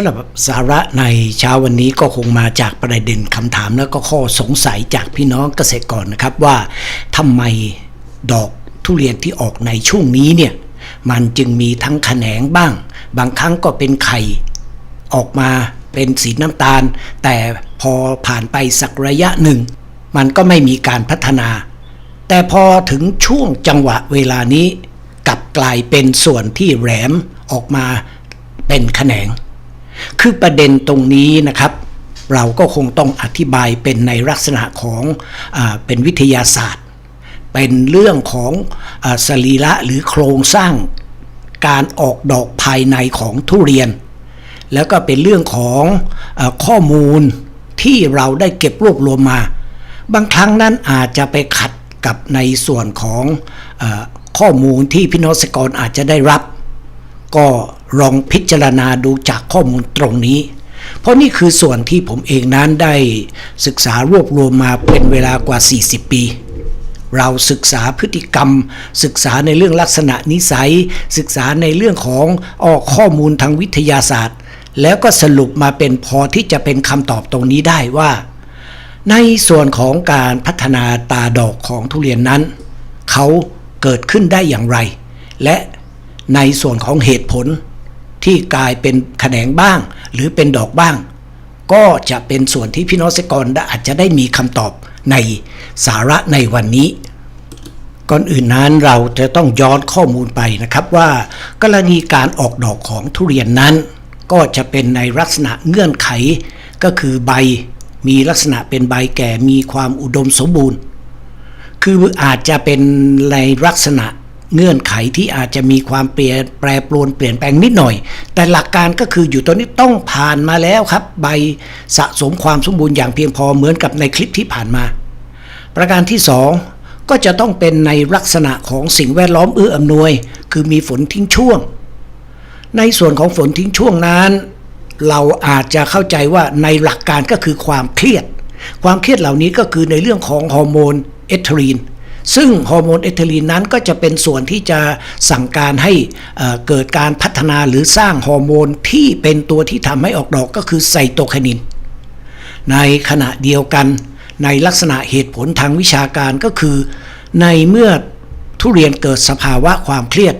ำหรับสาระในเช้าวันนี้ก็คงมาจากประเด็นคำถามแล้วก็ข้อสงสัยจากพี่น้องเกษตรกรนะครับว่าทำไมดอกทุเรียนที่ออกในช่วงนี้เนี่ยมันจึงมีทั้งแขนงบ้าง บางครั้งก็เป็นไข่ออกมาเป็นสีน้ำตาล แต่พอผ่านไปสักระยะหนึ่ง มันก็ไม่มีการพัฒนา แต่พอถึงช่วงจังหวะเวลานี้กลับกลายเป็นส่วนที่แหลมออกมาเป็นแขนง คือประเด็นตรงนี้นะครับ เราก็คงต้องอธิบายเป็นในลักษณะของอเป็นวิทยาศาสตร์ เป็นเรื่องของอสรีระหรือโครงสร้างการออกดอกภายในของทุเรียน แล้วก็เป็นเรื่องของอข้อมูลที่เราได้เก็บรวบรวมมา บางครั้งนั้นอาจจะไปขัดกับในส่วนของอข้อมูลที่พี่น้องเกษตรกรอาจจะได้รับ ก็ ลองพิจารณาดูจากข้อมูลตรงนี้ เพราะนี่คือส่วนที่ผมเองนั้นได้ศึกษารวบรวมมาเป็นเวลากว่า 40 ปี เราศึกษาพฤติกรรม ศึกษาในเรื่องลักษณะนิสัย ศึกษาในเรื่องของออกข้อมูลทางวิทยาศาสตร์ แล้วก็สรุปมาเป็นพอที่จะเป็นคำตอบตรงนี้ได้ว่า ในส่วนของการพัฒนาตาดอกของทุเรียนนั้น เขาเกิดขึ้นได้อย่างไร และในส่วนของเหตุผล ที่กลายเป็นแขนงบ้าง หรือเป็นดอกบ้าง ก็จะเป็นส่วนที่พี่น้องเกษตรกรอาจจะได้มีคำตอบในสาระในวันนี้ ก่อนอื่นนั้นเราจะต้องย้อนข้อมูลไปนะครับว่า กรณีการออกดอกของทุเรียนนั้น ก็จะเป็นในลักษณะเงื่อนไข ก็คือใบมีลักษณะเป็นใบแก่มีความอุดมสมบูรณ์ คืออาจจะเป็นในลักษณะ เงื่อนไขที่อาจจะมีความเปลี่ยนแปรปรวนเปลี่ยนแปลงนิดหน่อย แต่หลักการก็คืออยู่ตัวนี้ต้องผ่านมาแล้วครับ ใบสะสมความสมบูรณ์อย่างเพียงพอเหมือนกับในคลิปที่ผ่านมา ประการที่สองก็จะต้องเป็นในลักษณะของสิ่งแวดล้อมเอื้ออำนวย คือมีฝนทิ้งช่วง ในส่วนของฝนทิ้งช่วงนั้น เราอาจจะเข้าใจว่าในหลักการก็คือความเครียด ความเครียดเหล่านี้ก็คือในเรื่องของฮอร์โมนเอสโทรน ซึ่งฮอร์โมนเอสโทรนนั้นก็จะเป็นส่วนที่จะสั่งการให้เเกิดการพัฒนาหรือสร้างฮอร์โมนที่เป็นตัวที่ทำให้ออกดอกก็คือไซโตไคนิน ในขณะเดียวกันในลักษณะเหตุผลทางวิชาการก็คือ ในเมื่อทุเรียนเกิดสภาวะความเครียด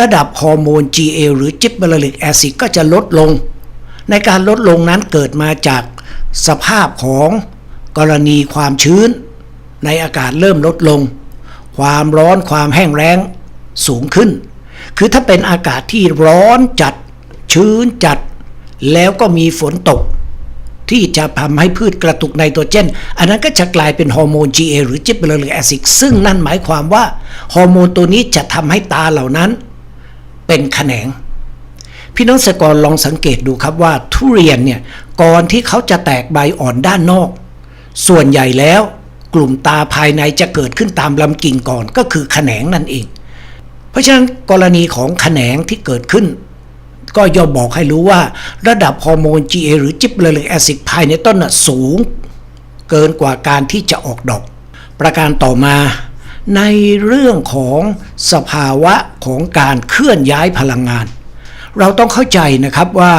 ระดับฮอร์โมน GA หรือจิบเบอริกแอซิดก็จะลดลง ในการลดลงนั้นเกิดมาจากสภาพของกรณีความชื้น ในอากาศเริ่มลดลง ความร้อนความแห้งแล้งสูงขึ้น คือถ้าเป็นอากาศที่ร้อนจัด ชื้นจัด แล้วก็มีฝนตก ที่จะทำให้พืชกระตุกไนโตรเจน อันนั้นก็จะกลายเป็นฮอร์โมน GA หรือจิบเบอริกแอซิดซึ่งนั่นหมายความว่าฮอร์โมนตัวนี้จะทำให้ตาเหล่านั้น เป็นแขนงพี่น้องเกษตรกรลองสังเกตดูครับว่าทุเรียนเนี่ยก่อนที่เขาจะแตกใบอ่อนด้านนอก ส่วนใหญ่แล้ว กลุ่มตาภายในจะเกิดขึ้นตามลำกิ่งก่อนก็คือแขนงนั่นเอง เพราะฉะนั้นกรณีของแขนงที่เกิดขึ้น ก็ย่อมบอกให้รู้ว่า ระดับฮอร์โมน GA หรือจิบเลริกแอซิดภายในต้นน่ะสูง เกินกว่าการที่จะออกดอก ประการต่อมาในเรื่องของสภาวะของการเคลื่อนย้ายพลังงาน เราต้องเข้าใจนะครับว่า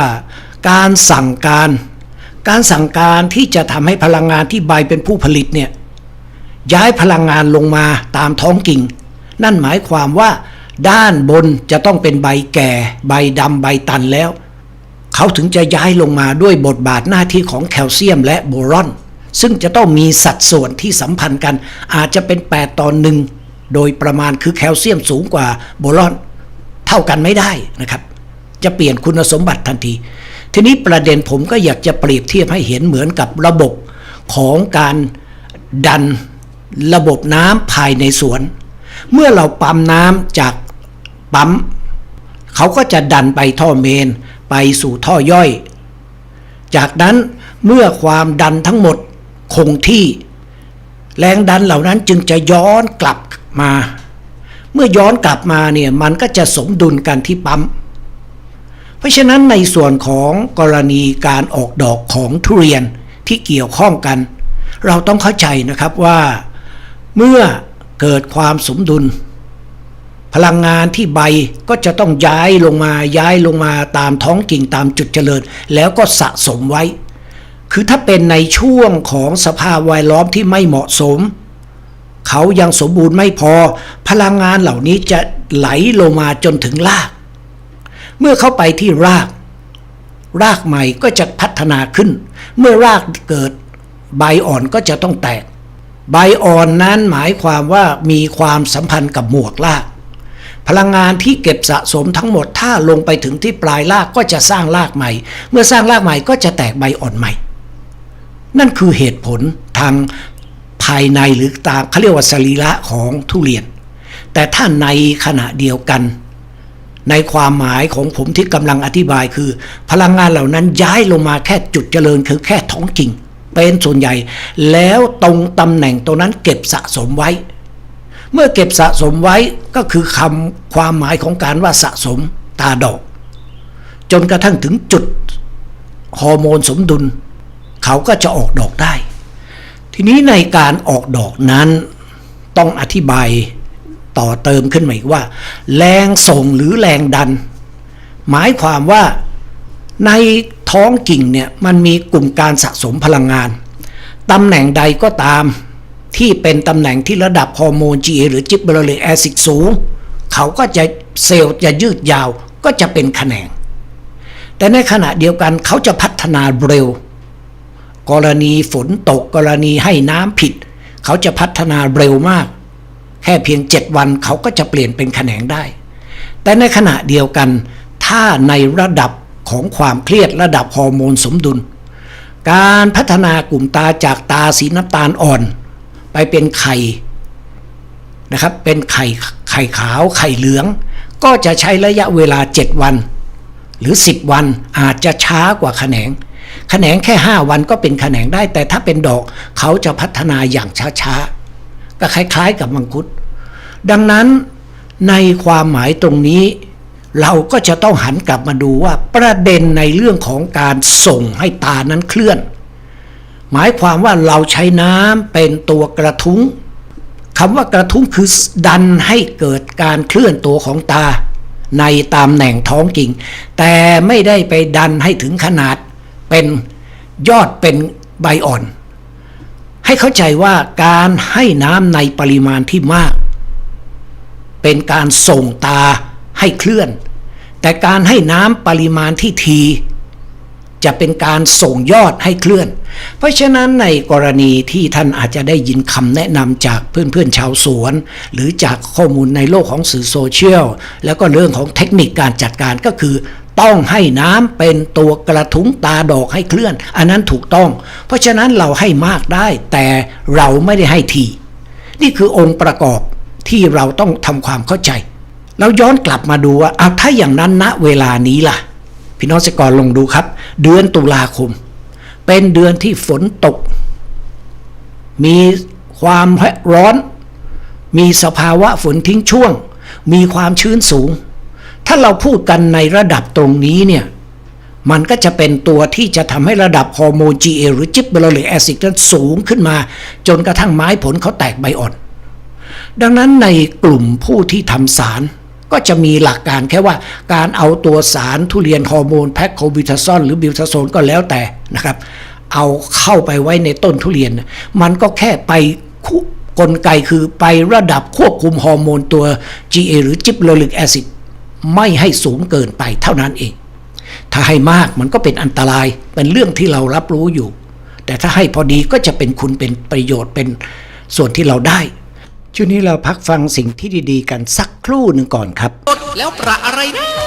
การสั่งการ การสั่งการที่จะทำให้พลังงานที่ใบเป็นผู้ผลิตเนี่ย ย้ายพลังงานลงมาตามท้องกิ่ง นั่นหมายความว่า ด้านบนจะต้องเป็นใบแก่ ใบดำใบตันแล้ว เขาถึงจะย้ายลงมาด้วยบทบาทหน้าที่ของแคลเซียมและโบรอน ซึ่งจะต้องมีสัดส่วนที่สัมพันธ์กัน อาจจะเป็น 8 ต่อหนึ่งโดยประมาณคือแคลเซียมสูงกว่าโบรอน เท่ากันไม่ได้นะครับ จะเปลี่ยนคุณสมบัติทันที ทีนี้ประเด็นผมก็อยากจะเปรียบเทียบให้เห็นเหมือนกับระบบของการดัน ระบบน้ำภายในสวน เมื่อเราปั๊มน้ำจากปั๊ม เขาก็จะดันไปท่อเมนไปสู่ท่อย่อย จากนั้นเมื่อความดันทั้งหมดคงที่ แรงดันเหล่านั้นจึงจะย้อนกลับมา เมื่อย้อนกลับมาเนี่ยมันก็จะสมดุลกันที่ปั๊ม เพราะฉะนั้นในส่วนของกรณีการออกดอกของทุเรียนที่เกี่ยวข้องกัน เราต้องเข้าใจนะครับว่า เมื่อเกิดความสมดุล พลังงานที่ใบก็จะต้องย้ายลงมาย้ายลงมาตามท้องกิ่งตามจุดเจริญ แล้วก็สะสมไว้ คือถ้าเป็นในช่วงของสภาพแวดล้อมที่ไม่เหมาะสม เขายังสมบูรณ์ไม่พอ พลังงานเหล่านี้จะไหลลงมาจนถึงราก เมื่อเข้าไปที่ราก รากใหม่ก็จะพัฒนาขึ้น เมื่อรากเกิดใบอ่อนก็จะต้องแตก ใบอ่อนนั้นหมายความว่ามีความสัมพันธ์กับหมวกราก พลังงานที่เก็บสะสมทั้งหมดถ้าลงไปถึงที่ปลายรากก็จะสร้างรากใหม่ เมื่อสร้างรากใหม่ก็จะแตกใบอ่อนใหม่ นั่นคือเหตุผลทางภายในหรือตามเขาเรียกว่าสรีระของทุเรียน แต่ถ้าในขณะเดียวกัน ในความหมายของผมที่กำลังอธิบายคือ พลังงานเหล่านั้นย้ายลงมาแค่จุดเจริญคือแค่ท้องกิ่ง เป็นส่วนใหญ่ แล้วตรงตำแหน่งตรงนั้นเก็บสะสมไว้ เมื่อเก็บสะสมไว้ก็คือคำความหมายของการว่าสะสมตาดอก จนกระทั่งถึงจุดฮอร์โมนสมดุล เขาก็จะออกดอกได้ ทีนี้ในการออกดอกนั้นต้องอธิบายต่อเติมขึ้นมาอีกว่า แรงส่งหรือแรงดัน หมายความว่าใน ท้องกิ่งเนี่ยมันมีกลุ่มการสะสมพลังงานตำแหน่งใดก็ตาม ที่เป็นตำแหน่งที่ระดับฮอร์โมน GA หรือจิบเบอร์เลกแอซิดสูง เขาก็จะเซลล์จะยืดยาวก็จะเป็นแขนง แต่ในขณะเดียวกันเขาจะพัฒนาเร็ว กรณีฝนตกกรณีให้น้ำผิด เขาจะพัฒนาเร็วมาก แค่เพียง 7 วันเขาก็จะเปลี่ยนเป็นแขนงได้ แต่ในขณะเดียวกันถ้าในระดับ ของความเครียดระดับฮอร์โมนสมดุล การพัฒนากลุ่มตาจากตาสีน้ำตาลอ่อน ไปเป็นไข่นะครับ เป็นไข่ไข่ขาวไข่เหลือง ก็จะใช้ระยะเวลา 7 วัน หรือ 10 วันอาจจะช้ากว่าแขนงแขนงแค่ 5 วันก็เป็นแขนงได้ แต่ถ้าเป็นดอกเขาจะพัฒนาอย่างช้าๆ ก็คล้ายๆกับมังคุด ดังนั้นในความหมายตรงนี้ เราก็จะต้องหันกลับมาดูว่าประเด็นในเรื่องของการส่งให้ตานั้นเคลื่อน หมายความว่าเราใช้น้ำเป็นตัวกระทุ้งคำว่ากระทุ้งคือดันให้เกิดการเคลื่อนตัวของตา ในตามแหน่งท้องกิ่งแต่ไม่ได้ไปดันให้ถึงขนาดเป็นยอดเป็นใบอ่อน ให้เข้าใจว่าการให้น้ำในปริมาณที่มาก เป็นการส่งตา ให้เคลื่อน แต่การให้น้ำปริมาณที่ที จะเป็นการส่งยอดให้เคลื่อน เพราะฉะนั้นในกรณีที่ท่านอาจจะได้ยินคำแนะนำจากเพื่อนๆชาวสวน หรือจากข้อมูลในโลกของสื่อโซเชียล แล้วก็เรื่องของเทคนิคการจัดการก็คือต้องให้น้ำเป็นตัวกระทุ้งตาดอกให้เคลื่อน อันนั้นถูกต้อง เพราะฉะนั้นเราให้มากได้ แต่เราไม่ได้ให้ที นี่คือองค์ประกอบที่เราต้องทำความเข้าใจ เราย้อนกลับมาดูว่าเอาถ้าอย่างนั้นณเวลานี้ล่ะ พี่น้องเกษตรกรลองดูครับ เดือนตุลาคม เป็นเดือนที่ฝนตก มีความร้อน มีสภาวะฝนทิ้งช่วง มีความชื้นสูง ถ้าเราพูดกันในระดับตรงนี้เนี่ยมันก็จะเป็นตัวที่จะทำให้ระดับฮอร์โมน GA หรือจิบเบอร์เลกแอซิดนั้นสูงขึ้นมา จนกระทั่งไม้ผลเขาแตกใบอ่อน ดังนั้นในกลุ่มผู้ที่ทำสาร ก็จะมีหลักการแค่ว่าการเอาตัวสารทุเรียนฮอร์โมนแพคโคบิทาซอนหรือบิวทาโซนก็แล้วแต่นะครับ เอาเข้าไปไว้ในต้นทุเรียน มันก็แค่ไปคุกลไกคือไประดับควบคุมฮอร์โมนตัว GA หรือจิบโลลิกแอซิดไม่ให้สูงเกินไปเท่านั้นเอง ถ้าให้มากมันก็เป็นอันตรายเป็นเรื่องที่เรารับรู้อยู่ แต่ถ้าให้พอดีก็จะเป็นคุณเป็นประโยชน์เป็นส่วนที่เราได้ ช่วงนี้เราพักฟังสิ่งที่ดีๆ กันสักครู่หนึ่งก่อนครับ แล้วประอะไรนะ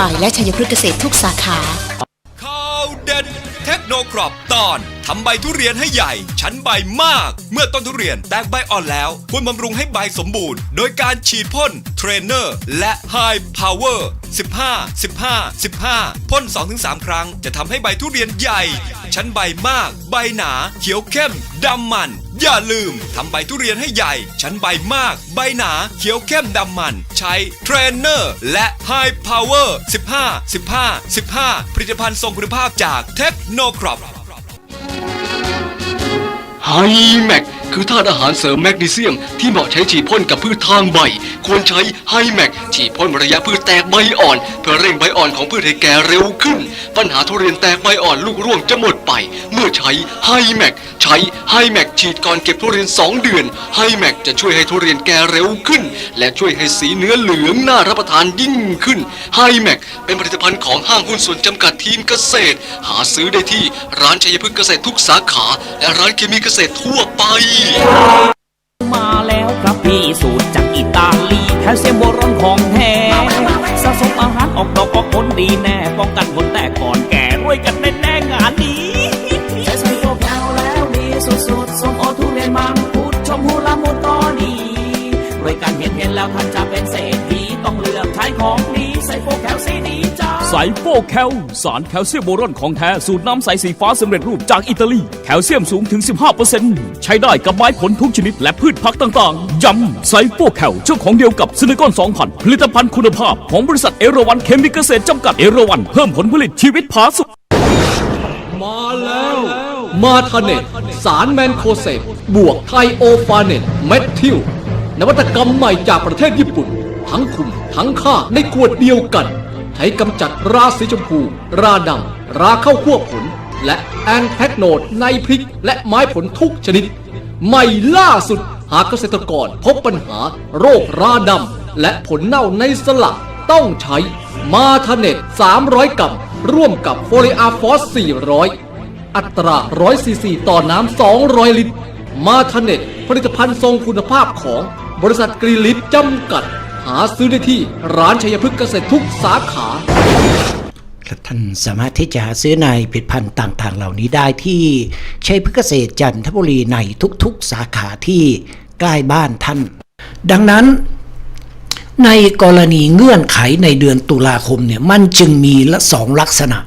ปและชัยพฤกษ์เกษตรทุกสาขาข่าวเด่นเทคโนครอปตอนทำใบทุเรียนให้ใหญ่ ชั้นใบมาก เมื่อต้นทุเรียนแตกใบอ่อนแล้ว ควรบำรุงให้ใบสมบูรณ์ โดยการฉีดพ่นเทรนเนอร์และ High Power 15 15 15 พ่น 2-3 ครั้งจะทำให้ใบทุเรียนใหญ่ ชั้นใบมาก ใบหนา เขียวเข้มดำมัน อย่าลืมทำใบทุเรียนให้ใหญ่ ชั้นใบมาก ใบหนา เขียวเข้มดำมัน ใช้เทรนเนอร์และ High Power 15 15 15 ผลิตภัณฑ์ทรงคุณภาพจากเทคโนครอป ไฮแมกคือธาตุอาหารเสริมแมกนีเซียม ที่เหมาะใช้ฉีดพ่นกับพืชทางใบ ควรใช้ไฮแมกฉีดพ่นระยะพืชแตกใบอ่อน เพื่อเร่งใบอ่อนของพืชให้แก่เร็วขึ้น ปัญหาทุเรียนแตกใบอ่อนลูกร่วงจะหมด ไป เมื่อใช้ไฮแมกใช้ไฮแมกฉีดก่อนเก็บทุเรียน 2 เดือนไฮแมกจะช่วยให้ทุเรียนแก่เร็วขึ้น และช่วยให้สีเนื้อเหลืองน่ารับประทานยิ่งขึ้นไฮแมกเป็นผลิตภัณฑ์ของห้างหุ้นส่วนจำกัดทีมเกษตร หาซื้อได้ที่ร้านชัยพฤกษ์เกษตรทุกสาขา และร้านเคมีเกษตรทั่วไป มาแล้วครับพี่สูตรจากอิตาลีแคลเซียมโบรอนของแท้สะสมอาหารออกดอกออกผลดีแน่ป้องกันผลแตกก่อนแก่รวยกันแน่แน่งานนี้ แล้วท่านจะเป็นเศรษฐีต้องเลือกใช้ของดีใส่โฟแคลซีดีจ้าไซโฟแคลสารแคลเซียมโบรอนของแท้สูตรน้ำใสสีฟ้าสำเร็จรูปจากอิตาลี แคลเซียมสูงถึง 15%ใช้ได้กับไม้ผลทุกชนิดและพืชพักต่างๆ ย้ำไซโฟแคลเจ้าของเดียวกับซิลิคอน2,000 ผลิตภัณฑ์คุณภาพของบริษัทเอราวันเคมีเกษตรจำกัดเอราวันเพิ่มผลผลิตชีวิตผาสุกมาแล้ว มาทาเน็ตสารแมนโคเซตบวกไทโอฟาเนตเมทิล นวัตกรรมใหม่จากประเทศญี่ปุ่น ทั้งคุมทั้งฆ่าในขวดเดียวกัน ใช้กำจัดราสีชมพู ราดำราเข้าควบผล และแอนแทกโนดในพริก และไม้ผลทุกชนิด ใหม่ล่าสุดหากเกษตรกรพบปัญหา โรคราดำและผลเน่าในสลักต้องใช้มาทาเน็ต 300 กรัม ร่วมกับโฟลิอาฟอส 400 อัตรา 100ซีซีต่อน้ำ 200 ลิตร มาทาเน็ต ผลิตภัณฑ์ทรงคุณภาพของ บริษัทกรีลิตจำกัด หาซื้อได้ที่ร้านชัยพฤกษ์เกษตรทุกสาขา และท่านสามารถที่จะหาซื้อในผลิตภัณฑ์ต่างๆ เหล่านี้ได้ที่ชัยพฤกษ์เกษตรจันทบุรีในทุกๆ สาขาที่ใกล้บ้านท่าน ดังนั้นในกรณีเงื่อนไขในเดือนตุลาคมเนี่ยมันจึงมีละสองลักษณะ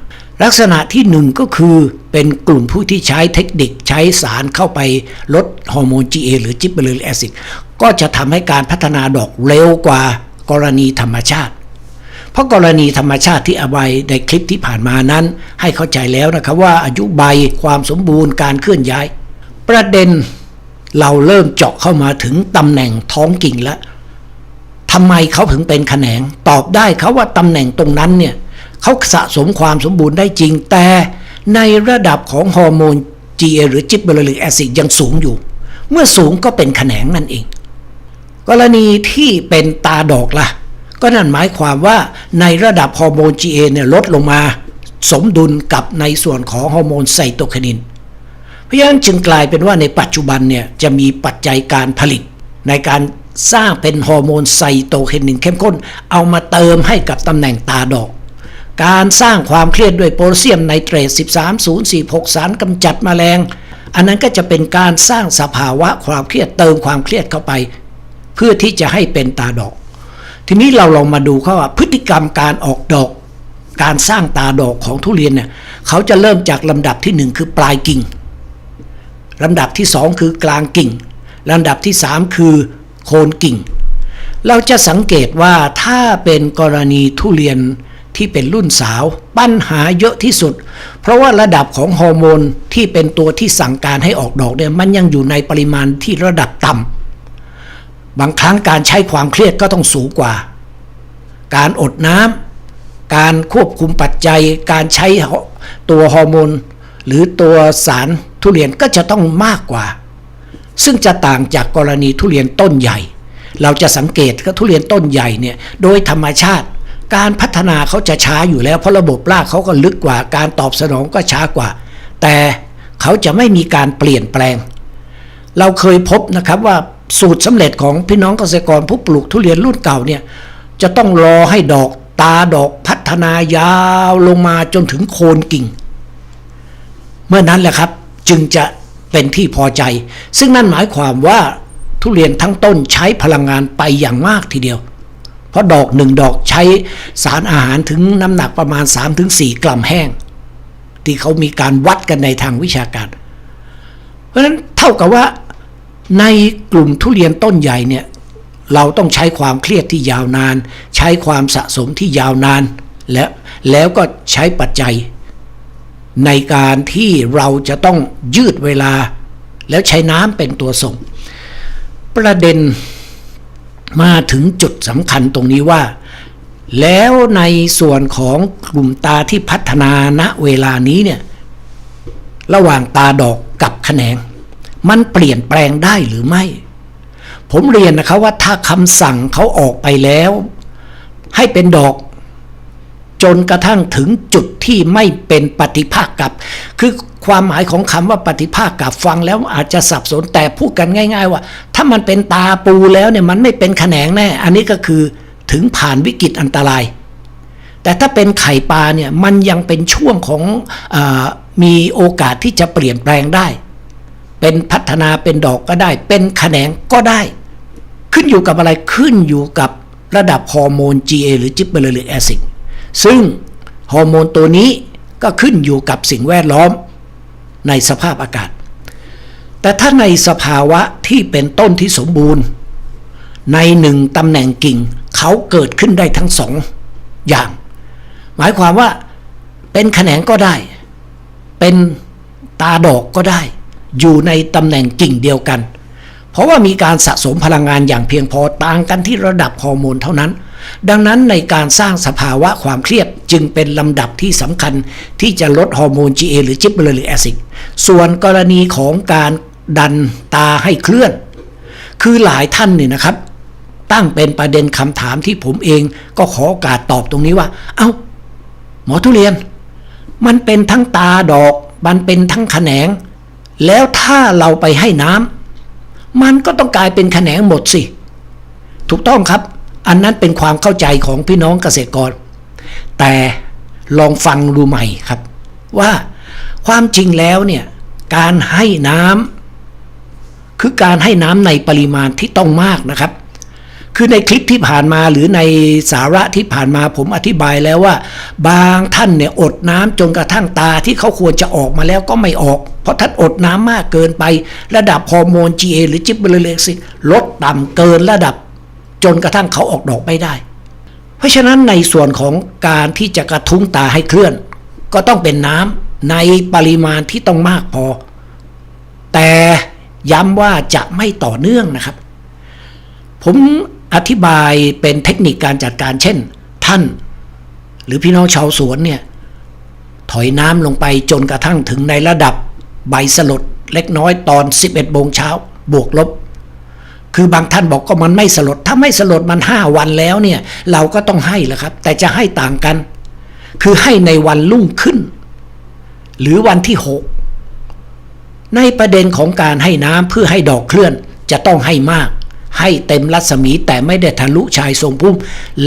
ลักษณะที่หนึ่งก็คือเป็นกลุ่มผู้ที่ใช้เทคนิคใช้สารเข้าไปลดฮอร์โมน GA หรือจิบเบอร์แอซิดก็จะทำให้การพัฒนาดอกเร็วกว่ากรณีธรรมชาติ เพราะกรณีธรรมชาติที่อาไว้ในคลิปที่ผ่านมานั้น ให้เข้าใจแล้วนะครับว่าอายุใบความสมบูรณ์การเคลื่อนย้าย ประเด็นเราเริ่มเจาะเข้ามาถึงตำแหน่งท้องกิ่งแล้วทำไมเขาถึงเป็นแขนง ตอบได้เขาว่าตำแหน่งตรงนั้นเนี่ย เขาสะสมความสมบูรณ์ได้จริง แต่ในระดับของฮอร์โมน GA หรือจิบเบอร์ลิกแอซิดยังสูงอยู่ เมื่อสูงก็เป็นแขนงนั่นเอง กรณีที่เป็นตาดอกล่ะ ก็นั่นหมายความว่าในระดับฮอร์โมน GA เนี่ยลดลงมา สมดุลกับในส่วนของฮอร์โมนไซโตคนิน เพราะฉะนั้นจึงกลายเป็นว่าในปัจจุบันเนี่ยจะมีปัจจัยการผลิตในการสร้างเป็นฮอร์โมนไซโตเคนินเข้มข้น เอามาเติมให้กับตำแหน่งตาดอก การสร้างความเครียดด้วยโพแทสเซียมไนเตรต 13046 สารกำจัดแมลง อันนั้นก็จะเป็นการสร้างสภาวะความเครียดเติมความเครียดเข้าไป เพื่อที่จะให้เป็นตาดอก ทีนี้เราลองมาดูเขาว่าพฤติกรรมการออกดอก การสร้างตาดอกของทุเรียนเนี่ยเขาจะเริ่มจากลำดับที่หนึ่งคือปลายกิ่งลำดับที่สองคือกลางกิ่งลำดับที่สามคือโคนกิ่ง เราจะสังเกตว่าถ้าเป็นกรณีทุเรียน ที่เป็นรุ่นสาว ปัญหาเยอะที่สุด เพราะว่าระดับของฮอร์โมนที่เป็นตัวที่สั่งการให้ออกดอกเนี่ยมันยังอยู่ในปริมาณที่ระดับต่ำบางครั้งการใช้ความเครียดก็ต้องสูงกว่า การอดน้ำการควบคุมปัจจัย การใช้ตัวฮอร์โมนหรือตัวสารทุเรียนก็จะต้องมากกว่า ซึ่งจะต่างจากกรณีทุเรียนต้นใหญ่ เราจะสังเกตว่าทุเรียนต้นใหญ่เนี่ยโดยธรรมชาติ การพัฒนาเขาจะช้าอยู่แล้ว เพราะระบบรากเขาก็ลึกกว่า การตอบสนองก็ช้ากว่า แต่เขาจะไม่มีการเปลี่ยนแปลง เราเคยพบนะครับว่าสูตรสำเร็จของพี่น้องเกษตรกรผู้ปลูกทุเรียนรุ่นเก่าเนี่ยจะต้องรอให้ดอกตาดอกพัฒนายาวลงมาจนถึงโคนกิ่ง เมื่อนั้นแหละครับจึงจะเป็นที่พอใจ ซึ่งนั่นหมายความว่าทุเรียนทั้งต้นใช้พลังงานไปอย่างมากทีเดียว เพราะดอกหนึ่งดอกใช้สารอาหารถึงน้ำหนักประมาณ 3-4 กรัมแห้ง ที่เขามีการวัดกันในทางวิชาการ เพราะฉะนั้นเท่ากับว่าในกลุ่มทุเรียนต้นใหญ่เนี่ยเราต้องใช้ความเครียดที่ยาวนาน ใช้ความสะสมที่ยาวนาน และแล้วก็ใช้ปัจจัย ในการที่เราจะต้องยืดเวลา แล้วใช้น้ำเป็นตัวส่ง ประเด็น มาถึงจุดสำคัญตรงนี้ว่า แล้วในส่วนของกลุ่มตาที่พัฒนาณเวลานี้เนี่ยระหว่างตาดอกกับแขนง มันเปลี่ยนแปลงได้หรือไม่ ผมเรียนนะครับว่าถ้าคำสั่งเขาออกไปแล้ว ให้เป็นดอก จนกระทั่งถึงจุดที่ไม่เป็นปฏิภาคกับ คือความหมายของคำว่าปฏิภาคกับฟังแล้วอาจจะสับสนแต่พูดกันง่าย ๆ ว่า ถ้ามันเป็นตาปูแล้วเนี่ยมันไม่เป็นแขนงแน่ อันนี้ก็คือถึงผ่านวิกฤตอันตราย แต่ถ้าเป็นไข่ปลาเนี่ยมันยังเป็นช่วงของอมีโอกาสที่จะเปลี่ยนแปลงได้ เป็นพัฒนาเป็นดอกก็ได้ เป็นแขนงก็ได้ ขึ้นอยู่กับอะไรขึ้นอยู่กับระดับฮอร์โมน GA หรือจิบเบอร์ลิกแอซิด ซึ่งฮอร์โมนตัวนี้ก็ขึ้นอยู่กับสิ่งแวดล้อมในสภาพอากาศ แต่ถ้าในสภาวะที่เป็นต้นที่สมบูรณ์ ในหนึ่งตำแหน่งกิ่งเขาเกิดขึ้นได้ทั้งสองอย่าง หมายความว่าเป็นแขนงก็ได้ เป็นตาดอกก็ได้ อยู่ในตำแหน่งกิ่งเดียวกัน เพราะว่ามีการสะสมพลังงานอย่างเพียงพอต่างกันที่ระดับฮอร์โมนเท่านั้น ดังนั้นในการสร้างสภาวะความเครียดจึงเป็นลำดับที่สำคัญที่จะลดฮอร์โมน GA หรือจิบเบอร์ลิกแอซิดส่วนกรณีของการดันตาให้เคลื่อน คือหลายท่านเนี่ยนะครับ ตั้งเป็นประเด็นคำถามที่ผมเองก็ขอโอกาสตอบตรงนี้ว่า เอา้า หมอทุเรียน มันเป็นทั้งตาดอก มันเป็นทั้งแขนง แล้วถ้าเราไปให้น้ำ มันก็ต้องกลายเป็นแขนงหมดสิ ถูกต้องครับ อันนั้นเป็นความเข้าใจของพี่น้องเกษตรกร แต่ลองฟังดูใหม่ครับ ว่าความจริงแล้วเนี่ยการให้น้ำคือการให้น้ำในปริมาณที่ต้องมากนะครับ คือในคลิปที่ผ่านมาหรือในสาระที่ผ่านมาผมอธิบายแล้วว่า บางท่านเนี่ยอดน้ำจนกระทั่งตาที่เขาควรจะออกมาแล้วก็ไม่ออก เพราะท่านอดน้ำมากเกินไป ระดับฮอร์โมน GA หรือจิบเบอร์เลซิลดต่ำเกินระดับ จนกระทั่งเขาออกดอกไม่ได้ เพราะฉะนั้นในส่วนของการที่จะกระทุ้งตาให้เคลื่อน ก็ต้องเป็นน้ำในปริมาณที่ต้องมากพอ แต่ย้ำว่าจะไม่ต่อเนื่องนะครับ ผม อธิบายเป็นเทคนิคการจัดการเช่น ท่าน หรือพี่น้องชาวสวนเนี่ย ถอยน้ำลงไปจนกระทั่งถึงในระดับใบสลดเล็กน้อยตอน 11โมงเช้าบวกลบ คือบางท่านบอกก็มันไม่สลด ถ้าไม่สลดมัน 5 วันแล้วเนี่ย เราก็ต้องให้แหละครับ แต่จะให้ต่างกัน คือให้ในวันรุ่งขึ้น หรือวันที่ 6 ในประเด็นของการให้น้ำเพื่อให้ดอกเคลื่อนจะต้องให้มาก ให้เต็มรัศมีแต่ไม่ได้ทะลุชายทรงพุ่ม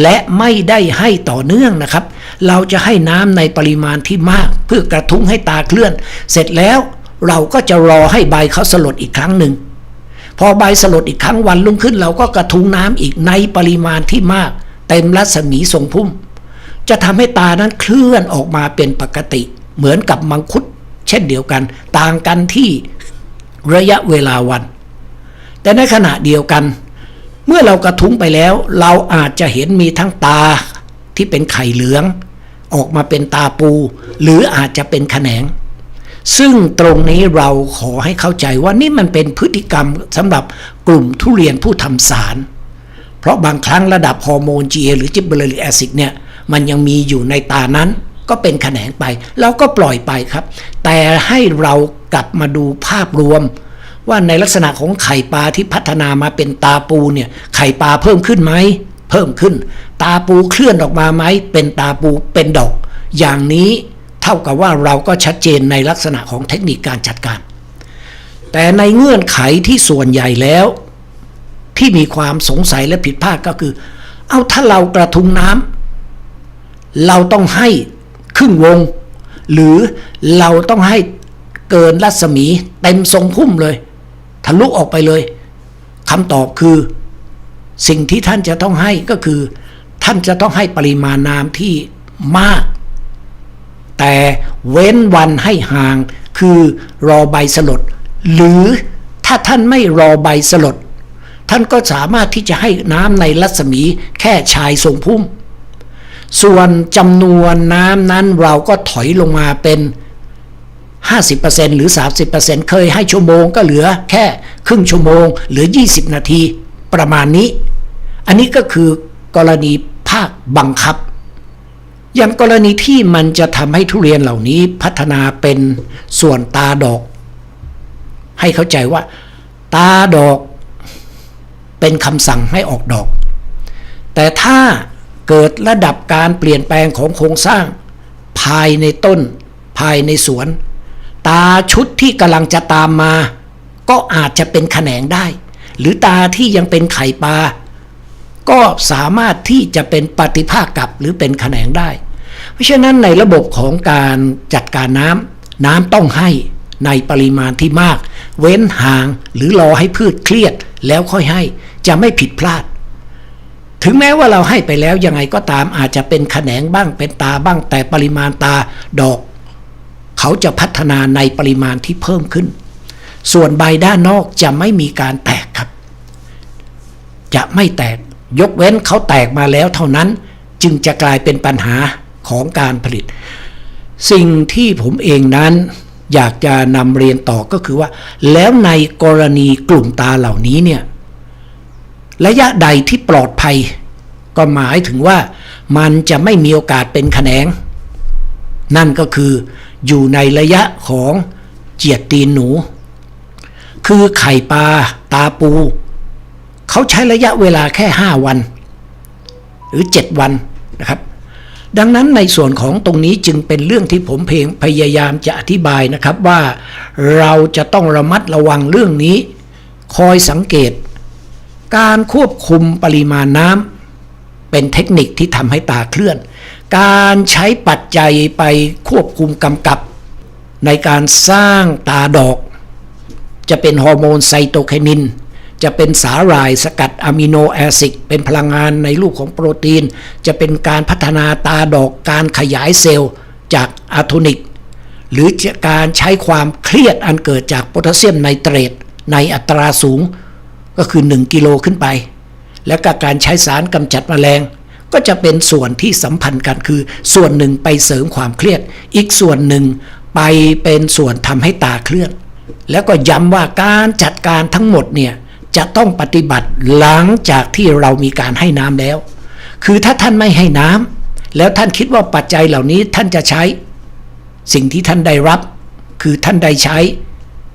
และไม่ได้ให้ต่อเนื่องนะครับ เราจะให้น้ำในปริมาณที่มาก เพื่อกระทุ้งให้ตาเคลื่อน เสร็จแล้วเราก็จะรอให้ใบเขาสลดอีกครั้งหนึ่ง พอใบสลดอีกครั้งวันรุ่งขึ้น เราก็กระทุ้งน้ำอีกในปริมาณที่มาก เต็มรัศมีทรงพุ่ม จะทำให้ตานั้นเคลื่อนออกมาเป็นปกติ เหมือนกับมังคุด เช่นเดียวกัน ต่างกันที่ระยะเวลาวัน แต่ในขณะเดียวกัน เมื่อเรากระทุ้งไปแล้ว เราอาจจะเห็นมีทั้งตาที่เป็นไข่เหลือง ออกมาเป็นตาปู หรืออาจจะเป็นแขนง ซึ่งตรงนี้เราขอให้เข้าใจว่านี่มันเป็นพฤติกรรมสำหรับกลุ่มทุเรียนผู้ทำสาร เพราะบางครั้งระดับฮอร์โมน GA หรือจิบเบอร์ลิกแอซิดเนี่ยมันยังมีอยู่ในตานั้นก็เป็นแขนงไปเราก็ปล่อยไปครับ แต่ให้เรากลับมาดูภาพรวม ว่าในลักษณะของไข่ปลาที่พัฒนามาเป็นตาปูเนี่ยไข่ปลาเพิ่มขึ้นไหมเพิ่มขึ้น ตาปูเคลื่อนออกมาไหมเป็นตาปูเป็นดอก อย่างนี้เท่ากับว่าเราก็ชัดเจนในลักษณะของเทคนิคการจัดการ แต่ในเงื่อนไขที่ส่วนใหญ่แล้ว ที่มีความสงสัยและผิดพลาดก็คือ เอาถ้าเรากระทุงน้ำเราต้องให้ครึ่งวง หรือเราต้องให้เกินรัศมีเต็มทรงพุ่มเลย ทะลุออกไปเลยคำตอบคือสิ่งที่ท่านจะต้องให้ก็คือ ท่านจะต้องให้ปริมาณน้ำที่มาก แต่เว้นวันให้ห่าง คือรอใบสลด หรือถ้าท่านไม่รอใบสลด ท่านก็สามารถที่จะให้น้ำในรัศมีแค่ชายทรงพุ่ม ส่วนจำนวนน้ำนั้นเราก็ถอยลงมาเป็น 50%หรือ 30%เคยให้ชั่วโมงก็เหลือแค่ครึ่งชั่วโมงหลือ 20 นาทีประมาณนี้ อันนี้ก็คือกรณีภาคบังคับ อย่างกรณีที่มันจะทำให้ทุเรียนเหล่านี้พัฒนาเป็นส่วนตาดอก ให้เข้าใจว่า ตาดอกเป็นคำสั่งให้ออกดอก แต่ถ้าเกิดระดับการเปลี่ยนแปลงของโครงสร้าง ภายในต้น ภายในสวน ตาชุดที่กำลังจะตามมา ก็อาจจะเป็นแขนงได้ หรือตาที่ยังเป็นไข่ปลาก็สามารถที่จะเป็นปฏิภาคกับหรือเป็นแขนงได้ เพราะฉะนั้นในระบบของการจัดการน้ำน้ำต้องให้ในปริมาณที่มาก เว้นห่างหรือรอให้พืชเครียดแล้วค่อยให้จะไม่ผิดพลาด ถึงแม้ว่าเราให้ไปแล้วยังไงก็ตามอาจจะเป็นแขนงบ้างเป็นตาบ้างแต่ปริมาณตาดอก เขาจะพัฒนาในปริมาณที่เพิ่มขึ้น ส่วนใบด้านนอกจะไม่มีการแตกครับ จะไม่แตกยกเว้นเขาแตกมาแล้วเท่านั้นจึงจะกลายเป็นปัญหาของการผลิต สิ่งที่ผมเองนั้นอยากจะนำเรียนต่อก็คือว่า แล้วในกรณีกลุ่มตาเหล่านี้เนี่ยระยะใดที่ปลอดภัย ก็หมายถึงว่ามันจะไม่มีโอกาสเป็นแขนง นั่นก็คือ อยู่ในระยะของเจียดตีนหนู คือไข่ปลาตาปู เขาใช้ระยะเวลาแค่ 5 วัน หรือ 7 วันนะครับ ดังนั้นในส่วนของตรงนี้จึงเป็นเรื่องที่ผมเพลงพยายามจะอธิบายนะครับว่าเราจะต้องระมัดระวังเรื่องนี้ คอยสังเกต การควบคุมปริมาณน้ำเป็นเทคนิคที่ทำให้ตาเคลื่อน การใช้ปัจจัยไปควบคุมกำกับ ในการสร้างตาดอก จะเป็นฮอร์โมนไซโตไคนิน จะเป็นสาหร่ายสกัดอะมิโนแอซิดเป็นพลังงานในรูปของโปรตีน จะเป็นการพัฒนาตาดอกการขยายเซลล์จากอะโทนิก หรือการใช้ความเครียดอันเกิดจากโพแทสเซียมไนเตรตในอัตราสูงก็คือ 1 กิโลขึ้นไป และก็การใช้สารกำจัดแมลง ก็จะเป็นส่วนที่สัมพันธ์กันคือ ส่วนหนึ่งไปเสริมความเครียด อีกส่วนหนึ่งไปเป็นส่วนทำให้ตาเคลื่อน แล้วก็ย้ำว่าการจัดการทั้งหมดเนี่ยจะต้องปฏิบัติหลังจากที่เรามีการให้น้ำแล้ว คือถ้าท่านไม่ให้น้ำแล้วท่านคิดว่าปัจจัยเหล่านี้ท่านจะใช้ สิ่งที่ท่านได้รับ คือท่านได้ใช้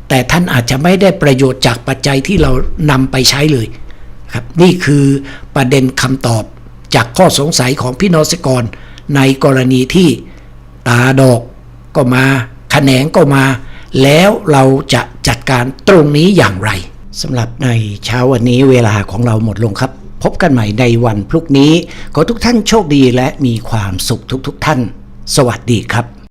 แต่ท่านอาจจะไม่ได้ประโยชน์จากปัจจัยที่เรานำไปใช้เลยครับ นี่คือประเด็นคำตอบ จากข้อสงสัยของพี่นอสกรกร ในกรณีที่ตาดอกก็มาแขนงก็มา แล้วเราจะจัดการตรงนี้อย่างไรสำหรับในเช้าวันนี้เวลาของเราหมดลงครับ พบกันใหม่ในวันพรุ่งนี้ ขอทุกท่านโชคดีและมีความสุขทุกๆทท่าน สวัสดีครับ